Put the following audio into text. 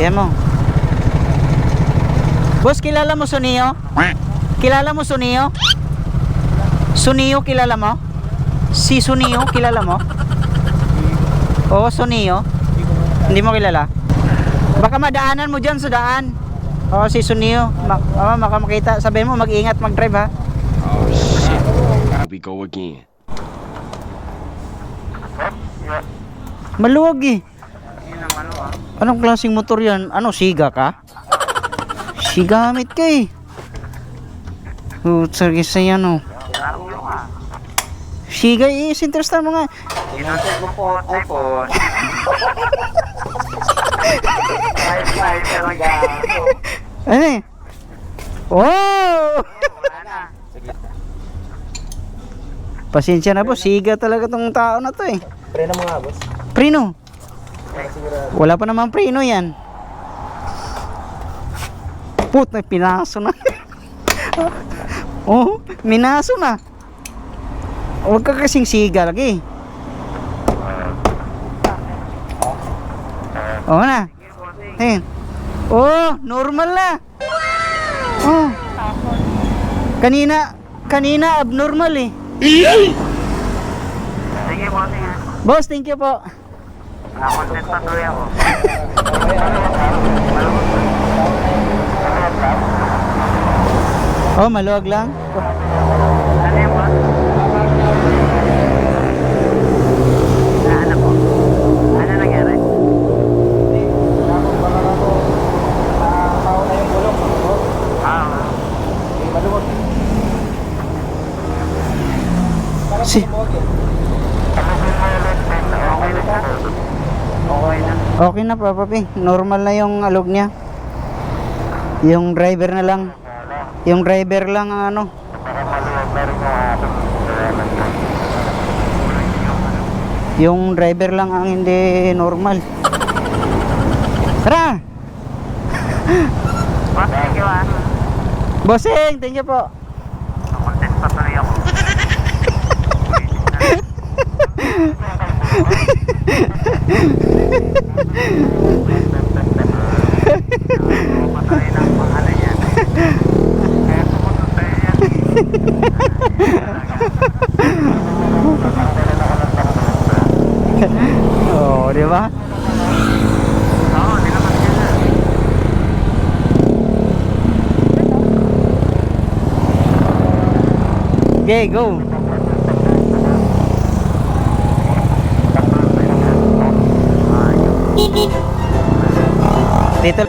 Yan mo. Boss, kilala mo Sunio? Kilala mo Sunio? Sunio kilala mo? Si Sunio kilala mo? Oo, Sunio. Hindi mo kilala? Baka madaanan mo dyan sa daan. Oo, si Sunio. Ma oh, maka makita. Sabihin mo, mag-ingat mag-drive ha. Oh shit. Here we go again. Maluwag eh. Anong klaseng motor yan? Ano, siga ka? Sigamit ka eh. Utsar sa yan oh. Siga eh, sinterestan mo nga. Inasal ko po iPhone. Wi-Fi talaga. Ano eh? Wow! Pasensya na po, siga talaga tong tao na to eh. Pre na mga boss. Prino. Wala pa naman prino yan. Put, may pinaso na. oh, minaso na. Huwag ka kasing siga lagi. Oo na. Ayun. Oh, normal na. Oh. Kanina, kanina abnormal eh. Boss, thank you po. Nakontent pa tuloy ako. Oh, maluwag lang. Ano yung boss? Ano po? Ano nangyari? Ah, Si, okay na siya. Okay na. pa, papi. Normal na yung alog niya. Yung driver na lang. Yung driver lang ang ano. Yung driver lang ang hindi normal. Tara! Boss, thank you ah. Bossing, thank you po. Nakontent pa tuloy ako. Patuloy ng pangalan yan. Kaya pumunta yan. Oo, di ba? Oo, hindi naman. Okay, go. Dito.